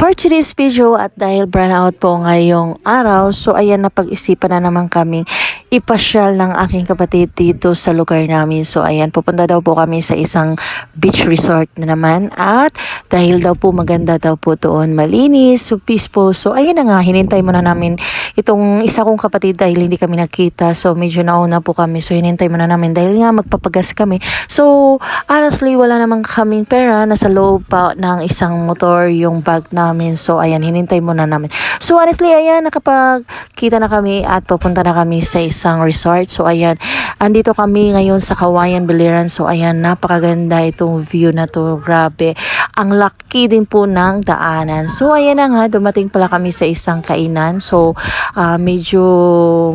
For today's video at dahil brownout po ngayong araw, so ayan napag-isipan na naman kami ipasyal ng aking kapatid dito sa lugar namin. So ayan, pupunta daw po kami sa isang beach resort na naman at dahil daw po maganda daw po doon, malinis, so peaceful. So ayan na nga, hinintay muna namin itong isa kong kapatid dahil hindi kami nakita. So medyo nauna po kami. So hinintay muna namin dahil nga magpapagas kami. So honestly, wala namang kaming pera. Nasa loob pa ng isang motor yung bag namin. So ayan, hinintay muna namin. So honestly, ayan, nakapagkita na kami at pupunta na kami sa resort. So ayan, andito kami ngayon sa Kawayan Biliran. So ayan, napakaganda itong view na to. Grabe. Ang laki din po ng daanan. So ayan na nga, dumating pala kami sa isang kainan. So ah, medyo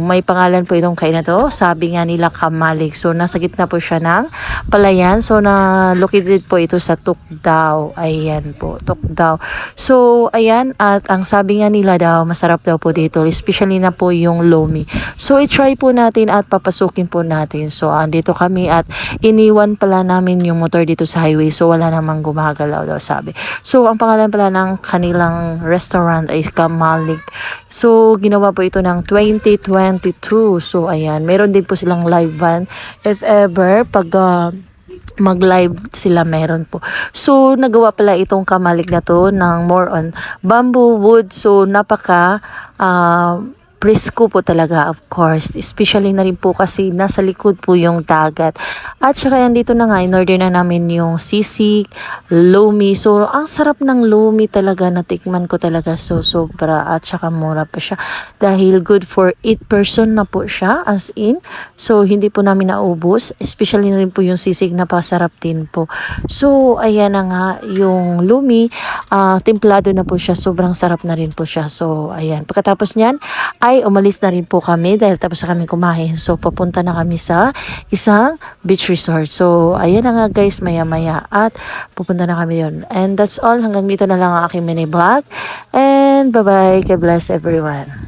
may pangalan po itong kainan to. Sabi nga nila Kamalig. So nasa gitna po siya ng palayan. So na located po ito sa Tukdaw. Ayan po, Tukdaw. So ayan, at ang sabi nga nila daw, masarap daw po dito. Especially na po yung lomi. So i-try po natin at papasukin po natin. So andito kami at iniwan pala namin yung motor dito sa highway. So wala namang gumagalaw daw sabi. So ang pangalan pala ng kanilang restaurant ay Kamalig. So ginawa po ito ng 2022. So ayan, meron din po silang live van if ever pag ah, mag-live sila meron po. So, nagawa pala itong kamalig na to ng more on bamboo wood. So, napaka ah, presko po talaga of course. Especially na rin po kasi nasa likod po yung dagat. At saka yan dito na nga, in-order na namin yung sisig, lumi. So, ang sarap ng lumi talaga. Natikman ko talaga. So, sobra. At saka mura pa siya. Dahil good for 8 person na po siya as in. So, hindi po namin naubos. Especially na rin po yung sisig na pasarap din po. So, ayan na nga yung lumi. Ah templado na po siya. Sobrang sarap na rin po siya. So, ayan. Pagkatapos niyan, ay umalis na rin po kami dahil tapos na kami kumain. So, papunta na kami sa isang beach resort. So, ayan na nga guys, maya-maya. At pupunta na kami yun. And that's all. Hanggang dito na lang ang aking mini vlog. And bye-bye. God bless everyone.